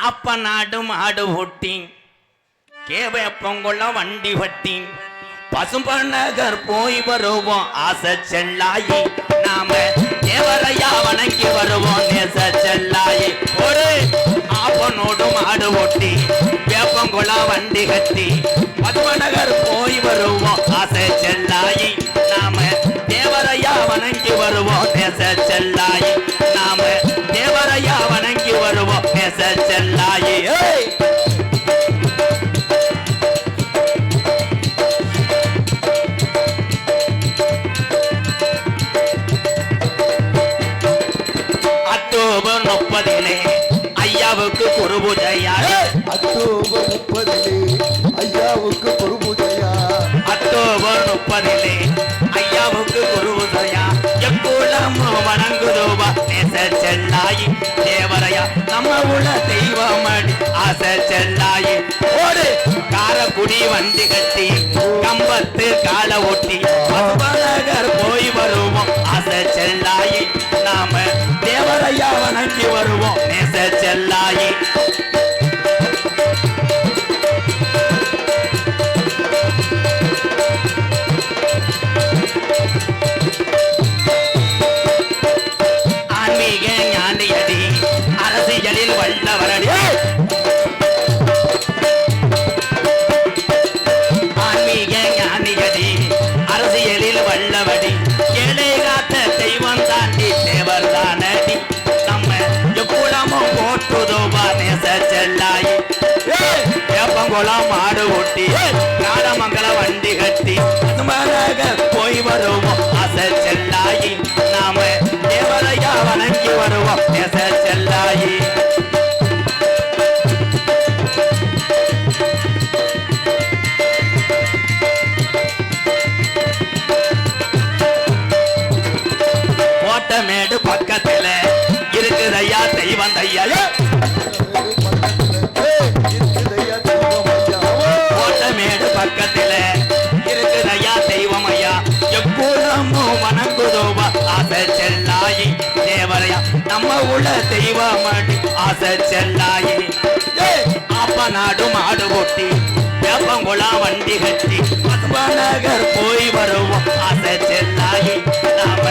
ஆப்ப நாடு மாடு ஒட்டி கேவ பொங்குள்ள வண்டி வட்டி பசும்பநகர் போய் வருவோம் ஆசை செல்லாயி. நாம தேவரையா வணங்கி வருவோம் நேச செல்லாயி. ஒரு ஆப்பனோடு மாடு ஒட்டி வேப்பங்குளா வண்டி கட்டி. பசுமநகர் போய் வருவோம் ஆசை செல்லாயி. நாம தேவரையா வணங்கி வருவோம் நேச செல்லாயி. நாம தேவரையா வணங்கி வருவோம் நேச செல்லாயி அக்டோபர் முப்பதிலே ஐயாவுக்கு குரு பூஜையா? அக்டோபர் முப்பதிலே ஐயாவுக்கு பொறுப்புதையா அக்டோபர் முப்பதிலே ஐயாவுக்கு குரு எக்குளம் வணங்குதோவா நேச செல்லாயி தேவரையா நம்ம உள்ள தெய்வமடி ஆசை செல்லாயி ஓடு. காரக்குடி வண்டி கட்டி கம்பத்து கால ஒட்டி வேப்பங்குளம் மாடு ஓட்டி காடமங்கல வண்டி கட்டி. போய் வருவோம். ஆசை செல்லாயி நாம தேவரையா வணங்கி வருவோம். நேச செல்லாயி. கோட்டமேடு பக்கத்துல இருக்குதையா தெய்வம் உள்ள தெய்வமடி ஆசை செல்லாயி ஆப்ப நாடு மாடு ஓட்டி வேப்பங்குளம் வண்டி கட்டி பத்மநகர் போய் வருவோம். ஆசை செல்லாயி நாம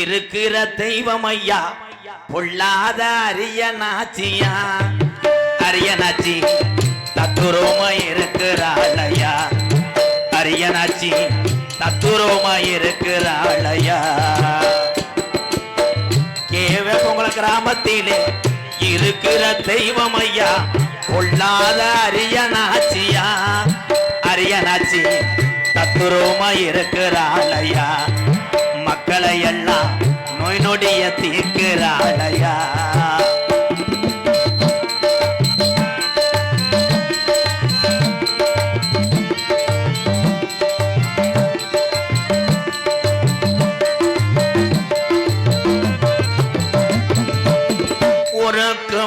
இருக்கிற தெய்வம் ஐயா பொல்லாத அரிய நாச்சியா அரிய நாச்சி தத்துரோம இருக்கிறாள் ஐயா அரிய நாச்சி தத்துரோம இருக்கிறாள் ஐயா கேவ கிராமத்திலே இருக்கிற தெய்வம் ஐயா பொல்லாத அரிய நாச்சியா அரிய நாச்சி தத்துரோமா இருக்கிறாள் ஐயா மக்களை எல்லாம் நோய் நொடிய தீர்க்கிறாள் ஐயா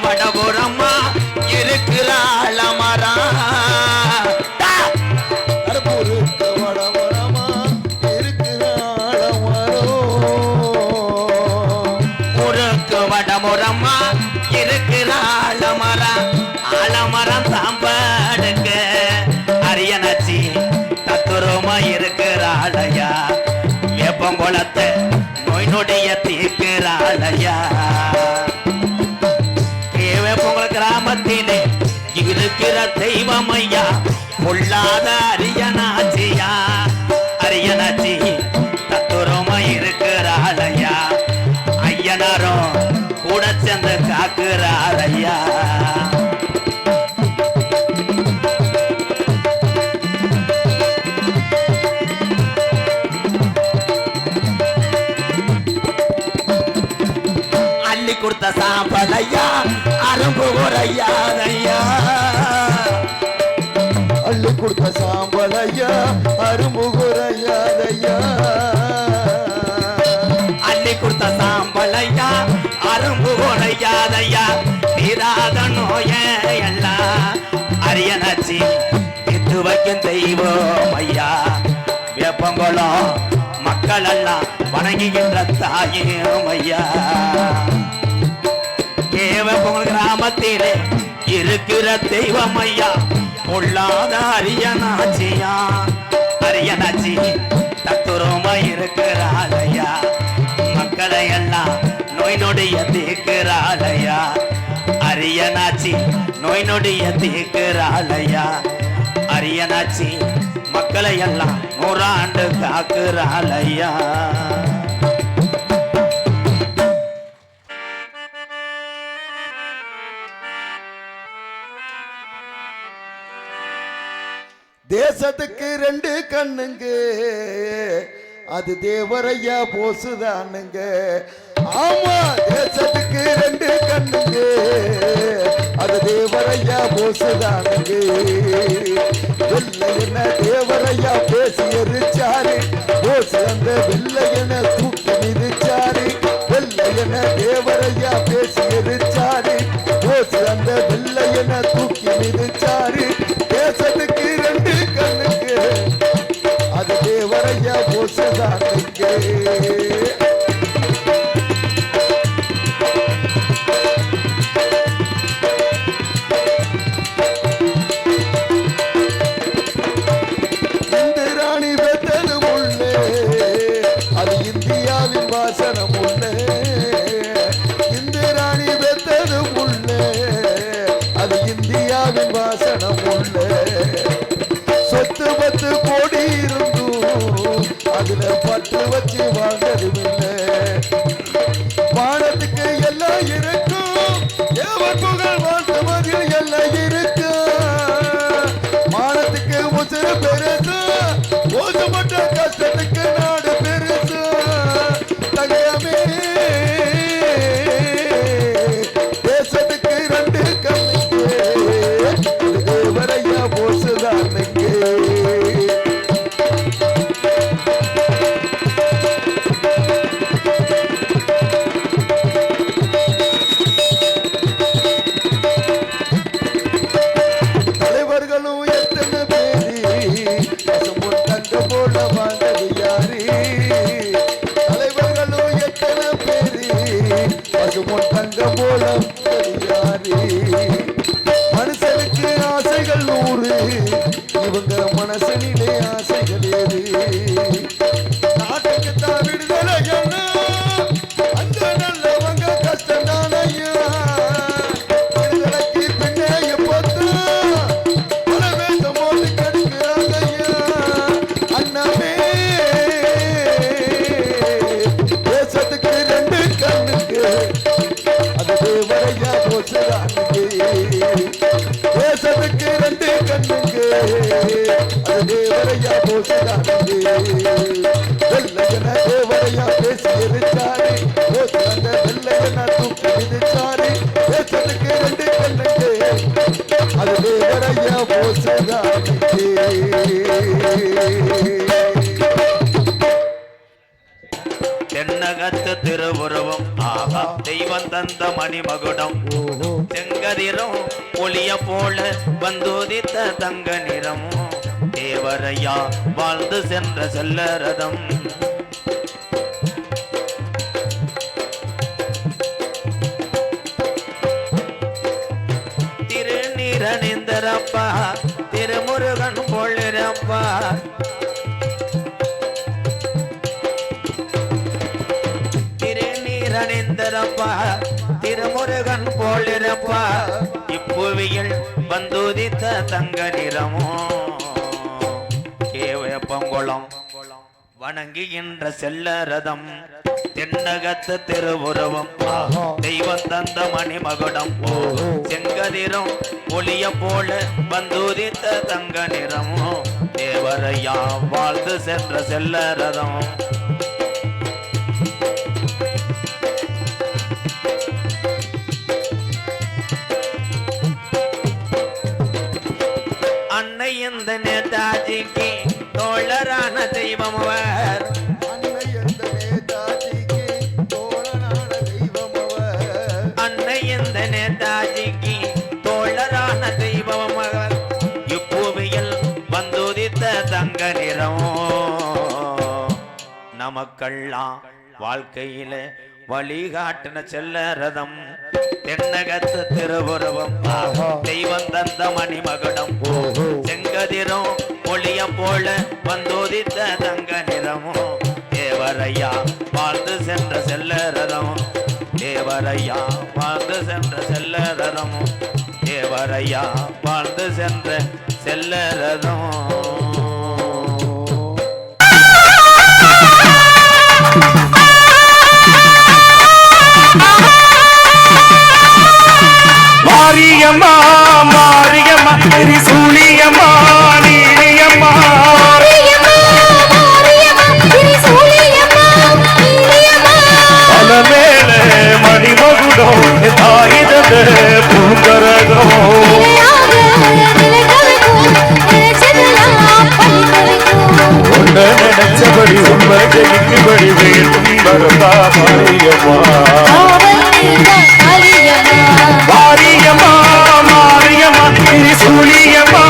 வடபுறமா இருக்கிறாள் அமரா. கோலத்தை நோய் நொடிய தீர்க்கிறாளையா வேப்பங்குள கிராமத்திலே இருக்கிற தெய்வம் ஐயா பொல்லாத அரியனாச்சியா? அரியனாச்சி சாம்பலையா அரும்பு உரையாதையா அள்ளி கொடுத்த சாம்பலையா அருமுகுரையாதையா அள்ளி கொடுத்த சாம்பலையா அரும்பு உரை செய்யாதையா தீராத நோய எல்லாம் அரியனாச்சி வைக்கும் தெய்வம் ஐயா. வேப்பங்குளம் மக்கள் எல்லாம் வணங்குகின்ற தாயும் ஐயா. கேவப்பங்குளம் கிராமத்திலே இருக்கிற தெய்வம் ஐயா. பொல்லாத அரியனாச்சியா. அரியனாச்சி தத்துரமா இருக்கிறாளையா. மக்களை எல்லாம் நோய் நொடிய தீர்க்கிறாள் அரியனாச்சி நோய் நொடிய தீர்க்கிறாள் அரியனாச்சி மக்களை எல்லாம் நூறாண்டு காக்குறாள் தேசத்துக்கு ரெண்டு கண்ணுங்க. அது தேவரையா போசுதானுங்க. ஆமா தேசத்துக்கு ரெண்டு கண்ணுங்க. அது தேவரையா போசுதானுங்க. வெள்ளையன தேவரையா பேசி எரிச்சாரு. போசு அந்த வெள்ளையன தூக்கி மிதிச்சாரு. வெள்ளையன தேவரையா பேசி எரிச்சாரு. போசு அந்த வெள்ளையன தூக்கி மிதிச்சாரு. தேவரையா போசுதானுங்க இந்திராணி போசுறானுக்கு வெள்ளையன தேவரையா பேசி எரிச்சாரு போசுறாங்க வெள்ளையன தூக்கி மிதிச்சாரு தேசத்துக்கு ரெண்டு கண்ணுக்கு அது தேவரையா போசுறானுக்கு தென்னகத்து திருவுருவம் ஆகா தெய்வம் தந்த மணிமகுடம். செங்கதிரும் ஒளிய போல வந்துதித்த தங்க நிறமும். தேவரையா வாழ்ந்து சென்ற செல்லரதம். திருநீரணிந்தரப்பா திருமுருகன் போலிரப்பா. திருநீரணிந்தரப்பா திருமுருகன் போலிருப்பா. இப்புவியில் வந்துதித்த தங்க நிறமோ. கேவப்பங்குளம் வணங்குகின்ற செல்ல ரதம் தென்னகத்து திருவுருவம். தெய்வம் தந்த மணிமகுடம். செங்கதிரும் ஒளிய போல வந்துதித்த தங்க நிறமோ தேவரையா வாழ்ந்து சென்ற செல்ல ரதம் தெய்வமவர் அன்னை எந்த நேதாஜிக்கு தோழனான தெய்வமவர் அன்னை எந்த நேதாஜிக்கு தோழரான தெய்வமவர் இப்பூமியில் வந்துதித்த தங்க நிறம் நமக்கெல்லாம் வாழ்க்கையில வழிகாட்டின செல்ல ரதம் தென்னகத்து திருவுருவம் தெய்வம் தந்த மணிமகுடம் செங்கதிரும் ஒளியம் போல வந்தோதித்த தங்க நிறமும். தேவரையா வாழ்ந்து சென்ற செல்ல ரதமும். தேவரையா வாழ்ந்து சென்ற செல்ல ரதமும். தேவரையா வாழ்ந்து சென்ற செல்ல ரதமும். மாரியம்மா மாரியம்மா சூழியம்மா. நினைச்சபடி உண்மை ஜெயிக்கும்படி மாரியம்மா மாரியம்மா சூழியம்மா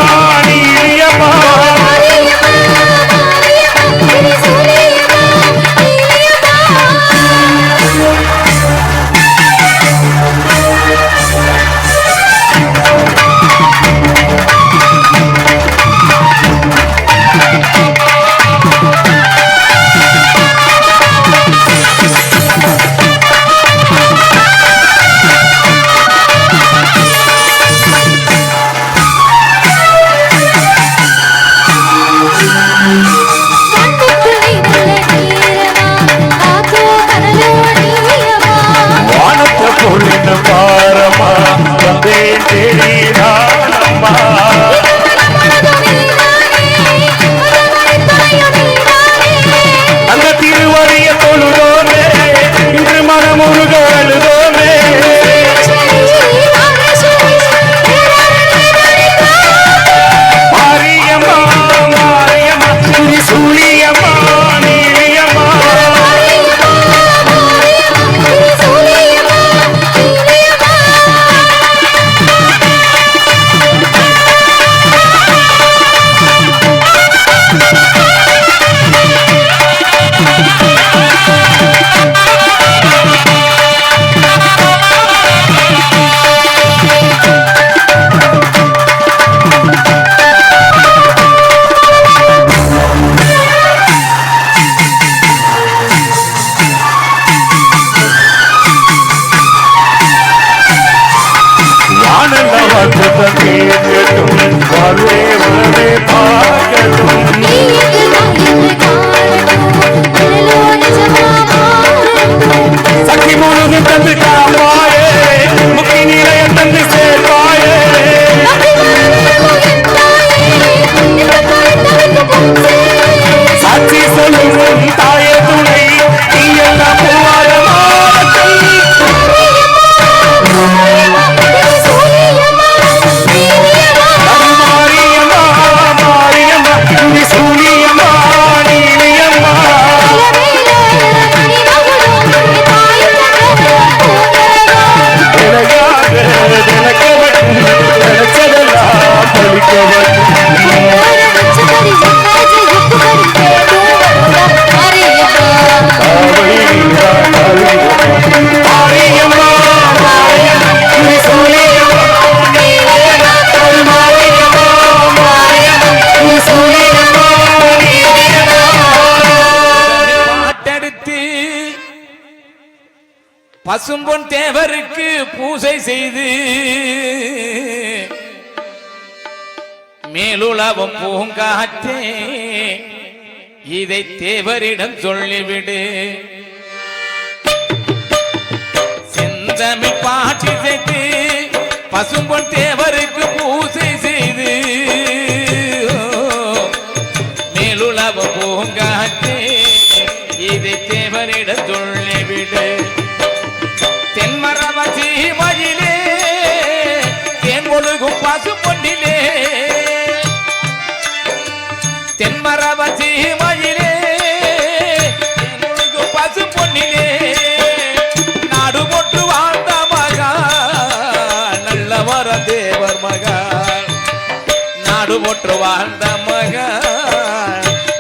செய்து மேலுளவும் பூங்காற்றே இதை தேவரிடம் சொல்லிவிடு. செந்தமிழ் பாட்டி செய்து பசும்பொன் தேவர் நாடு போற்று வாழ்ந்த மக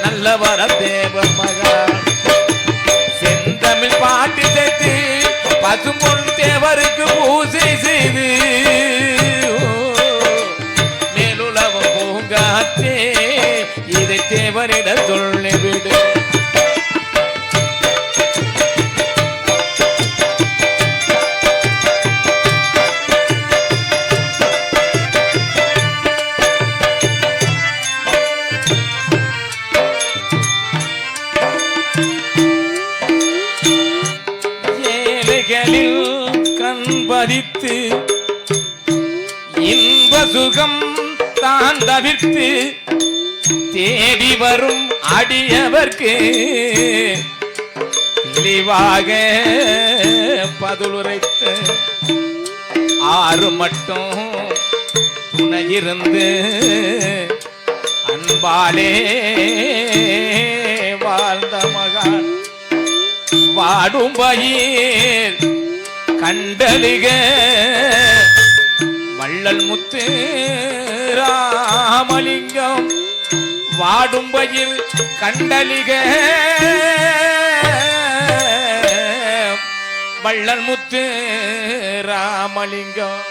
நல்ல வர தேவ மக. செந்தமிழ் பாட்டி சேர்த்து பசும்பொன் தேவருக்கு பூசை செய்து மேலுலகம் பூங்காற்றே இதை தேவரிட சொல்லிவிடு. தவிர்த்து தேடி வரும் அடியவர்க்கு தெளிவாக பதிலுரைத்து ஆறு மட்டும் துணையிருந்து அன்பாலே வாழ்ந்த மகான். வாடும் பயிர் கண்டலிக வள்ளல் முத்து ராமலிங்கம் வாடும் பயிர் கண்டலிக. வள்ளல் முத்து ராமலிங்கம்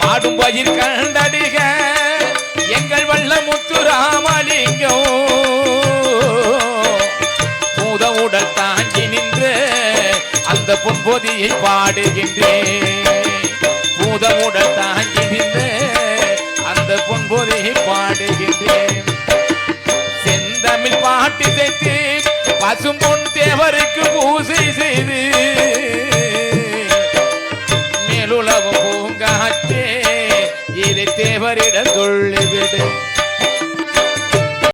பாடும் பயிர் கண்டடிக எங்கள் வல்ல முத்து ராமலிங்கம் பூத உடல் தாங்கி நின்று அந்த பொன்பொதியை பாடுகின்றேன். பூத உடல் அந்த பொன்பொதை பாடுகின்றேன். செந்தமிழ் பாட்டு செய்து பசும்பொன் தேவருக்கு பூசை செய்து மேலுலகம் பூங்காற்றே இதை தேவரிடம் சொல்லிவிடு.